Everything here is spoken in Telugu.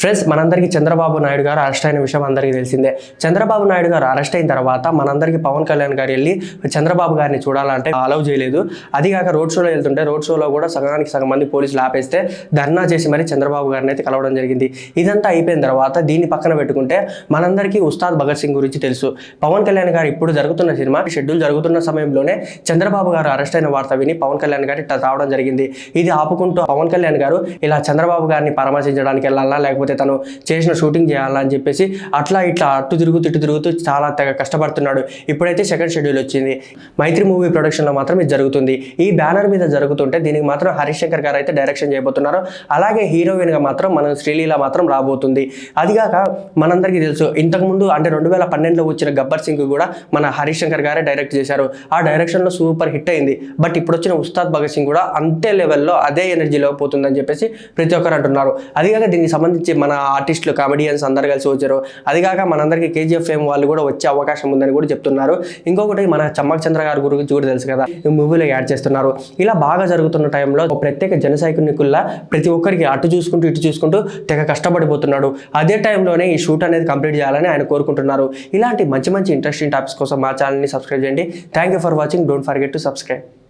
Friends మనందరికీ చంద్రబాబు నాయుడు గారు అరెస్ట్ అయిన విషయం అందరికీ తెలిసిందే. చంద్రబాబు నాయుడు గారు అరెస్ట్ అయిన తర్వాత మనందరికీ పవన్ కళ్యాణ్ గారు వెళ్ళి చంద్రబాబు గారిని చూడాలంటే అలౌ చేయలేదు. అదిగాక రోడ్ షోలో వెళ్తుంటే రోడ్ షోలో కూడా సగానికి సగం మంది పోలీసులు ఆపేస్తే ధర్నా చేసి మరి చంద్రబాబు గారిని అయితే కలవడం జరిగింది. ఇదంతా అయిపోయిన తర్వాత దీన్ని పక్కన పెట్టుకుంటే మనందరికీ ఉస్తాద్ భగత్ సింగ్ గురించి తెలుసు. పవన్ కళ్యాణ్ గారు ఇప్పుడు జరుగుతున్న సినిమా షెడ్యూల్ జరుగుతున్న సమయంలోనే చంద్రబాబు గారు అరెస్ట్ అయిన వార్త విని పవన్ కళ్యాణ్ గారి రావడం జరిగింది. ఇది ఆపుకుంటూ పవన్ కళ్యాణ్ గారు ఇలా చంద్రబాబు గారిని పరామర్శించడానికి వెళ్ళాలా లేకపోతే తను చేసిన షూటింగ్ చేయాలని చెప్పేసి అట్లా ఇట్లా అటు తిరుగుతూ ఇటు తిరుగుతూ చాలా తెగ కష్టపడుతున్నాడు. ఇప్పుడైతే సెకండ్ షెడ్యూల్ వచ్చింది. మైత్రి మూవీ ప్రొడక్షన్లో మాత్రం ఇది జరుగుతుంది. ఈ బ్యానర్ మీద జరుగుతుంటే దీనికి మాత్రం హరీష్ శంకర్ గారు అయితే డైరెక్షన్ చేయబోతున్నారు. అలాగే హీరోయిన్గా మాత్రం మనం శ్రీలీల మాత్రం రాబోతుంది. అదిగాక మనందరికీ తెలుసు ఇంతకుముందు అంటే రెండు వేల పన్నెండులో వచ్చిన గబ్బర్ సింగ్ కూడా మన హరీష్ శంకర్ గారే డైరెక్ట్ చేశారు. ఆ డైరెక్షన్లో సూపర్ హిట్ అయింది. బట్ ఇప్పుడు వచ్చిన ఉస్తాద్ భగత్ సింగ్ కూడా అంతే లెవెల్లో అదే ఎనర్జీలో పోతుందని చెప్పేసి ప్రతి ఒక్కరు అంటున్నారు. అదిగాక దీనికి సంబంధించి మన ఆర్టిస్టులు కామెడియన్స్ అందరు కలిసి వచ్చారు. అదిగాక మనందరికీ కేజీఎఫ్ ఫేమ్ వాళ్ళు కూడా వచ్చే అవకాశం ఉందని కూడా చెప్తున్నారు. ఇంకొకటి మన చమ్మక్ చంద్ర గారి గురించి కూడా తెలుసు కదా. ఈ మూవీలో యాడ్ చేస్తున్నారు. ఇలా బాగా జరుగుతున్న టైంలో ఒక ప్రత్యేక జనసైనికుల్లా ప్రతి ఒక్కరికి అటు చూసుకుంటూ ఇటు చూసుకుంటూ తెగ కష్టపడిపోతున్నాడు. అదే టైంలోనే ఈ షూట్ అనేది కంప్లీట్ చేయాలని ఆయన కోరుకుంటున్నారు. ఇలాంటి మంచి మంచి ఇంట్రెస్టింగ్ టాపిక్స్ కోసం మా ఛానల్ని సబ్స్క్రైబ్ చేయండి. Thank you for watching don't forget to subscribe